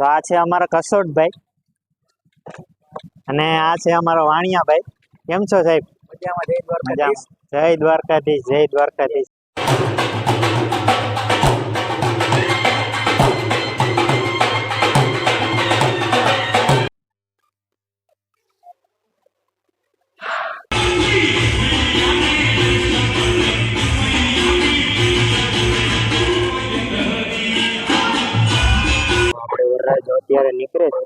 તો આ છે અમારા કસોટભાઈ. અને આ છે અમારો વાણિયાભાઈ. કેમ છો સાહેબ? જય દ્વારકાધીશ જય દ્વારકાધીશ. અત્યારે નીકળે છે.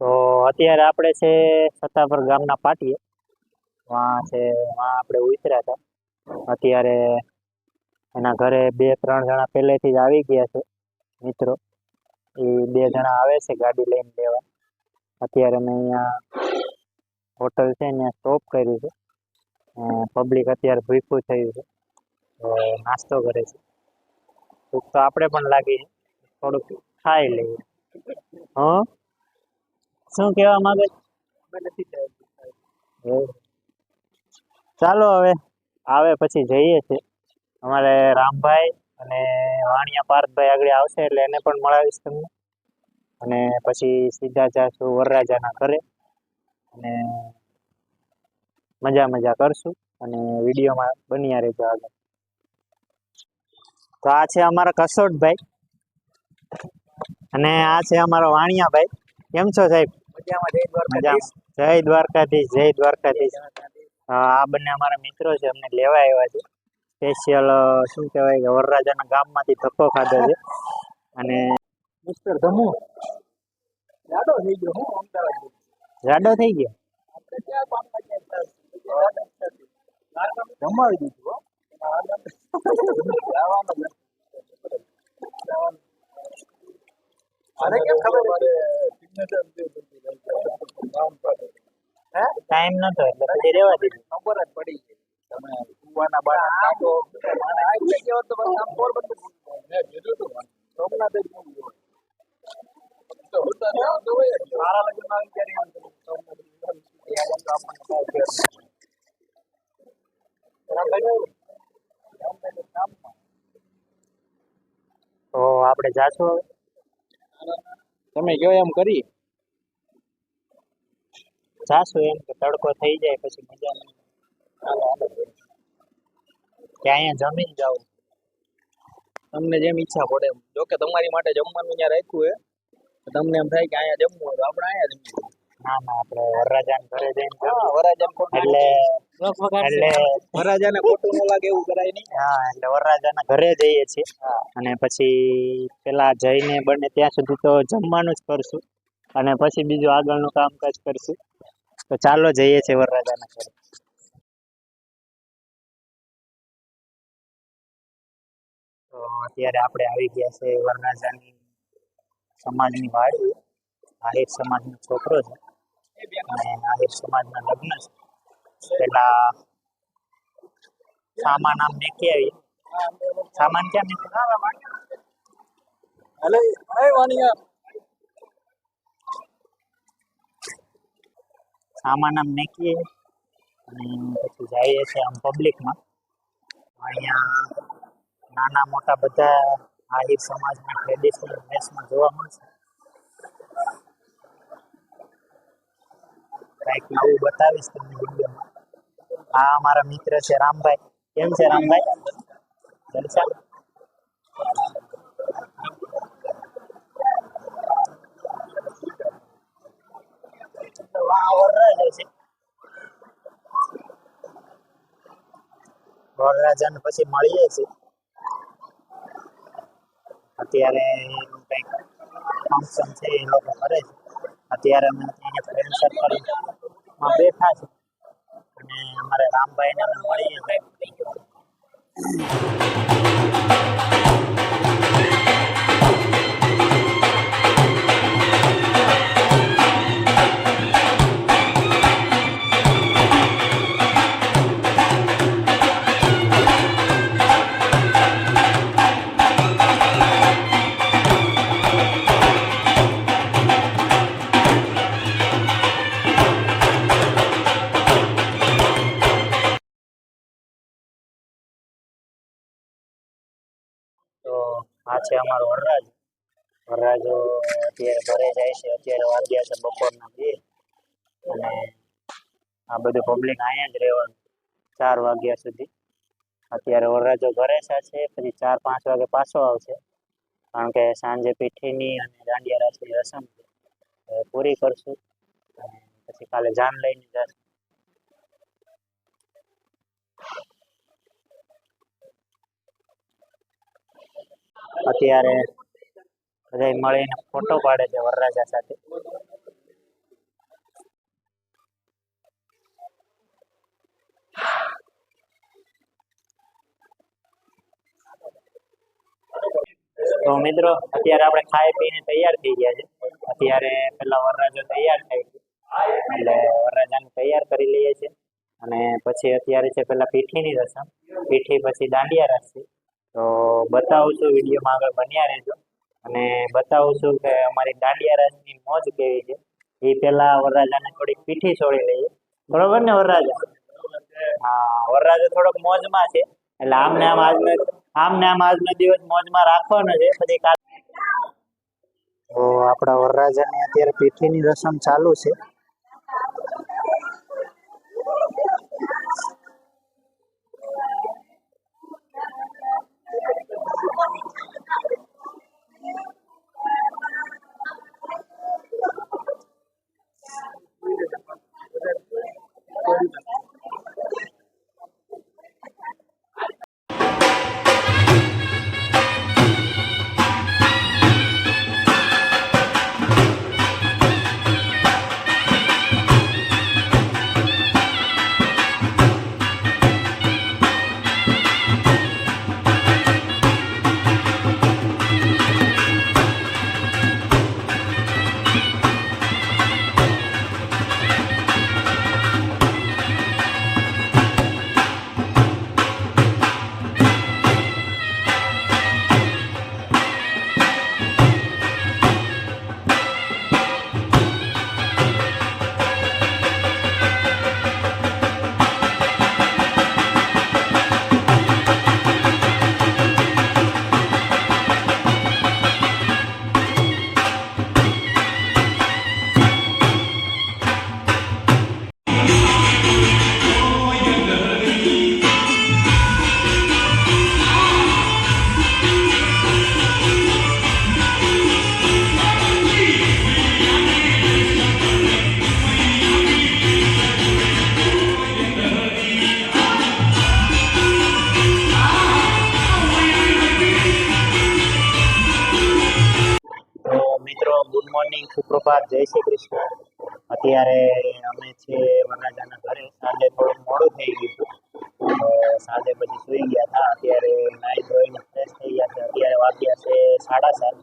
તો અત્યારે આપણે છે સત્તાપર ગામના પાટીએ. વાં છે, વાં આપણે ઉતર્યા હતા. અત્યારે એના ઘરે બે, ત્રણ જણા પહેલેથી જ આવી ગયા છે, મિત્રો. એ બે જણા આવે છે ગાડી લઈને લેવા. અત્યારે અમે અહીંયા હોટલ છે ત્યાં સ્ટોપ કર્યું છે. પબ્લિક અત્યારે ભૂખું થયું છે. નાસ્તો કરે છે. ભૂખ તો આપણે પણ લાગી છે. થોડુંક ખાઈ લઈએ. હં? શું કહેવા માંગે ચાલો હવે આવે પછી જઈએ છે. અમારે રામભાઈ અને વાણિયા પાર્થભાઈ આગળ આવશે એટલે એને પણ મળાવીશ તમને. અને પછી સીધા જાશું વરરાજાના ઘરે. અને મજા મજા કરશું અને વિડીયોમાં બન્યા રહેજો આગળ. તો આ છે અમારા કસોટભાઈ અને આ છે અમારો વાણિયાભાઈ. કેમ છો સાહેબ? જય દ્વારકાધીશ. જય દ્વારકાધીશ આ બંને અમારા મિત્રો છે અમને લેવા આવ્યા છે. સ્પેશિયલ શું કહેવાય કે વરરાજાના ગામમાંથી ધક્કો ખાધો છે. અને મિસ્ટર ધમુ થઈ ગયો હું અમદાવાદ જાડો થઈ ગયો. જમાવી દીધું. અરે કેમ ખબર ટાઈમ નતો એટલે પછી દીધું. ખબર જ પડી ગઈ. તમે કુવાના બાળા કાઢો મને આ જ ગયો તો બસ આમ પોરબંદર મેં કીધું તું સોમનાથ જ મૂકી તો હોતા ને આમ હોય મારા લગ્નમાં આવી ત્યારે આમ તો સોમનાથ જ મૂકી. અહીંયા આમ તો આપણે જાશું હવે. તમે કયો એમ કરી? જાશું એમ કે તડકો થઈ જાય પછી મજા નહીં કે અહીંયા જમીન જાવ તમને જેમ ઈચ્છા પડે એમ. જો કે તમારી માટે જમવાનું ત્યાં રાખ્યું હે. તમને એમ થાય કે અહીંયા જમવું હોય તો આપણે અહીંયા જમવું ના ના આપણે વરરાજાના ઘરે જઈને હા એટલે એટલે વરાજાને ખોટું ન લાગે એવું કરાય નહીં. હા એટલે વરરાજાના ઘરે જઈએ છીએ. અને પછી પેલા જઈને બને ત્યાં સુધી તો જમવાનું જ કરશું. અને પછી બીજું આગળનું કામકાજ કરશું. તો ચાલો જઈએ છીએ વરરાજાના ઘરે. તો અત્યારે આપણે આવી ગયા છે વરરાજાની સમાજની વાડી. આ એક સમાજનો છોકરો છે. અને સમાજના લગ્ન છે. પેલા સામાન આમ મેકી આવી. સામાન ક્યાં મેકી? હલે હાય વાણિયા સામાન આમ મેકીએ. અને પછી જઈએ છીએ આમ પબ્લિકમાં અહીંયા નાના મોટા બધા આહિર સમાજના ટ્રેડિશનલ ડ્રેસમાં જોવા મળશે. કંઈક નવું બતાવીશ તમને વિડીયોમાં. આ અમારા મિત્ર છે રામભાઈ. કેમ છે રામભાઈ? જલસા વરરાજાને પછી મળીએ છીએ. અત્યારે એનું કંઈક ફંક્શન છે એ લોકો કરે છે. અત્યારે અમે ફ્રેન્ડ સર્કલમાં બેઠા છે. અને અમારે રામભાઈને અમે મળીએ આ છે અમારો વરરાજ. વરરાજો અત્યારે ઘરે જાય છે. અત્યારે વાગ્યા છે બપોરના બે. અને આ બધું પબ્લિક અહીંયા જ રહેવાનું. ચાર વાગ્યા સુધી. અત્યારે વરરાજો ઘરે છે પછી ચાર, પાંચ વાગે પાછો આવશે. કારણ કે સાંજે પીઠીની અને દાંડિયા રાસની રસમ પૂરી કરશું. પછી કાલે જાન લઈને જશું. અત્યારે બધા મળીને ફોટો પાડે છે વરરાજા સાથે. તો મિત્રો, અત્યારે આપણે ખાઈ પીને તૈયાર થઈ ગયા છે. અત્યારે પેલા વરરાજો તૈયાર થાય છે. એટલે વરરાજાને તૈયાર કરી લઈએ છીએ. અને પછી અત્યારે છે પેલા પીઠીની રસમ. પીઠી પછી દાંડિયા રાસ તો બતાવશું વિડીયોમાં આગળ બન્યા રહેજો. અને બતાવું કે અમારી દાંડિયા રાસની મોજ કેવી છે? એ પેલા વરરાજાને થોડીક પીઠી છોડી લઈએ. બરોબર ને વરરાજા? હા, વરરાજા થોડોક મોજમાં છે. એટલે આમને આમ આજનો, આમને આમ આજનો દિવસ મોજમાં રાખવાનો છે. પછી કાલ આપણા વરરાજાની અત્યારે પીઠીની રસમ ચાલુ છે. તો મોર્નિંગ જય શ્રી કૃષ્ણ. અત્યારે અમે છે વરરાજાના ઘરે. સાંજે થોડું મોડું થઈ ગયું સાંજે પછી સુઈ ગયા હતા. અત્યારે નાહી ધોઈને ફ્રેશ થઈ ગયા છે. અત્યારે વાગ્યા છે સાડા સાત.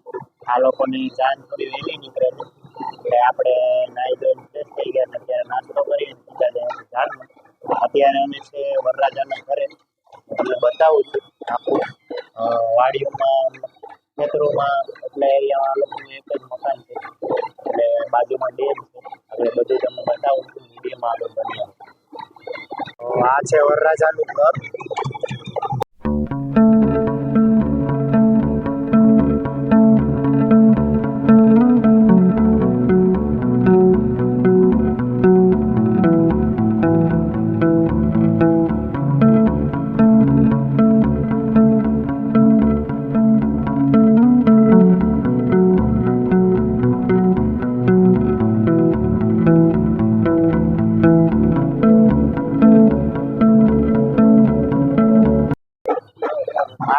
આ લોકોની જાન થોડી વહેલી નીકળે છે. એટલે આપણે નાઈ ધોઈને ફ્રેશ થઈ ગયા અત્યારે નાસ્તો કરીને સીધા અત્યારે અમે છે વરરાજાના તો આ છે વરરાજાનું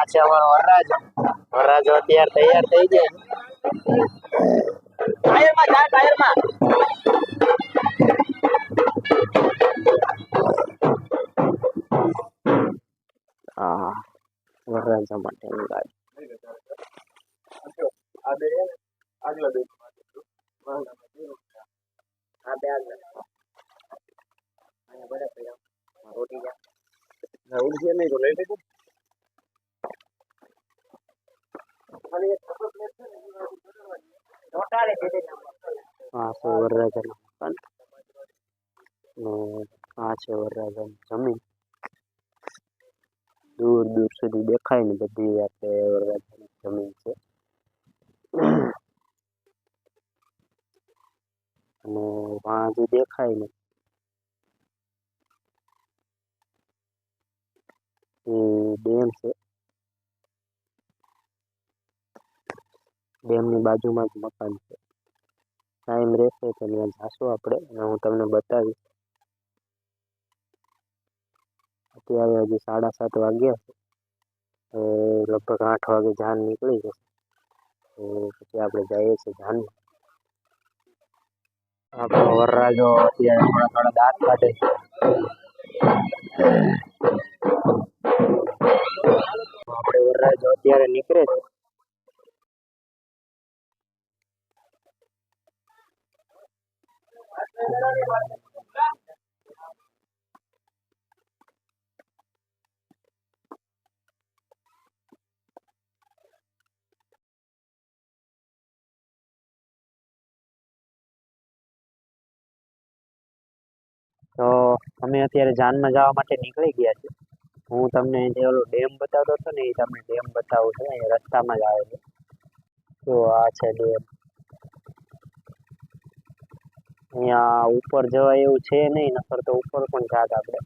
આ છે અમારો વરરાજો. વરરાજો અત્યારે તૈયાર થઈ જાય ટાયરમાં જા ટાયરમાં. હા વરરાજા માટેની ગાડી આગલા બે આ બે પડ્યા રોટી જા ઉડશે નહીં તો લઈ લેજો. દૂર દૂર સુધી દેખાય ને બધી આપણે જમીન છે અને વાં દેખાય ને એ ડેમ છે. ડેમની બાજુમાં જ મકાન છે. ટાઈમ રહેશે તો ત્યાં જાશું આપણે અને હું તમને બતાવીશ. અત્યારે હજી સાડા સાત વાગ્યા છે. લગભગ આઠ વાગે જાન નીકળી જશે. પછી આપણે જઈએ છીએ જાન આપણો વરરાજો અત્યારે થોડા થોડા દાંત કાઢે આપણે વરરાજો અત્યારે નીકળે છે. તો અમે અત્યારે જાનમાં જવા માટે નીકળી ગયા છીએ. હું તમને જે ઓલો ડેમ બતાવતો હતો ને એ તમને ડેમ બતાવું છું. એ રસ્તામાં જ આવે છે તો આ છે ડેમ. અહીંયા ઉપર જવાય એવું છે નહીં, નકર તો ઉપર પણ જાત આપણે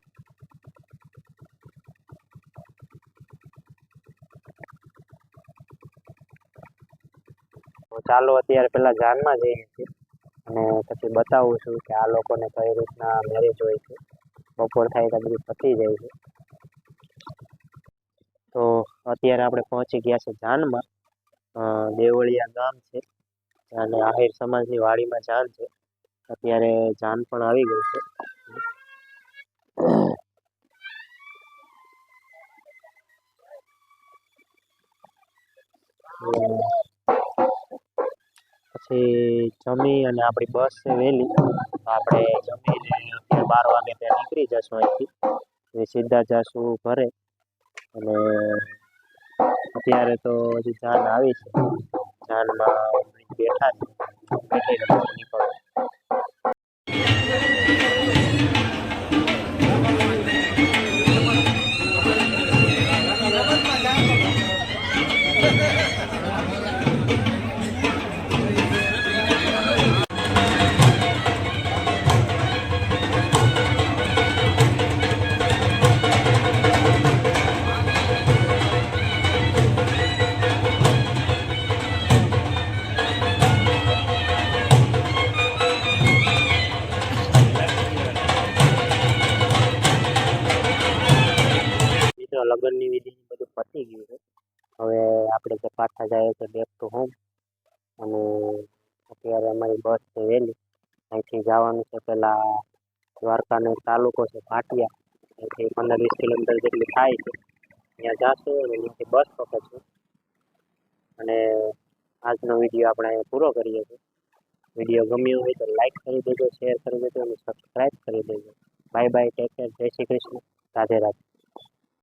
ચાલો અત્યારે પેલા જાનમાં જઈએ છીએ અને પછી બતાવું છું કે આ લોકોને કઈ રીતના મેરેજ હોય છે. બપોર થાય તો બધું પતી જાય છે. તો અત્યારે આપણે પહોંચી ગયા છે જાનમાં. દેવળિયા ગામ છે. અને આહિર સમાજની વાડીમાં જાન છે. અત્યારે જાન પણ આવી ગઈ છે. પછી જમી અને આપણી બસ છે વહેલી. આપણે જમીને બાર વાગે ત્યાં નીકળી જશું અહીંથી. સીધા જશું ઘરે. અને અત્યારે તો હજી જાન આવી છે. જાનમાં બેઠા છે. પછી નીકળો મિત્રો બેક ટુ હોમ અને અત્યારે અમારી બસ છે વહેલી. અહીંથી જવાનું છે પેલા દ્વારકાનો તાલુકો છે ભાટિયા. અહીંથી પંદર વીસ કિલોમીટર જેટલી થાય છે. ત્યાં જાશું અને ત્યાંથી બસ પકડશું. અને આજનો વીડિયો આપણે અહીંયા પૂરો કરીએ છીએ. વીડિયો ગમ્યો હોય તો લાઈક કરી દેજો, શેર કરી દેજો અને સબસ્ક્રાઈબ કરી દેજો. બાય બાય ટેક કેર જય શ્રી કૃષ્ણ. રાધે રાધે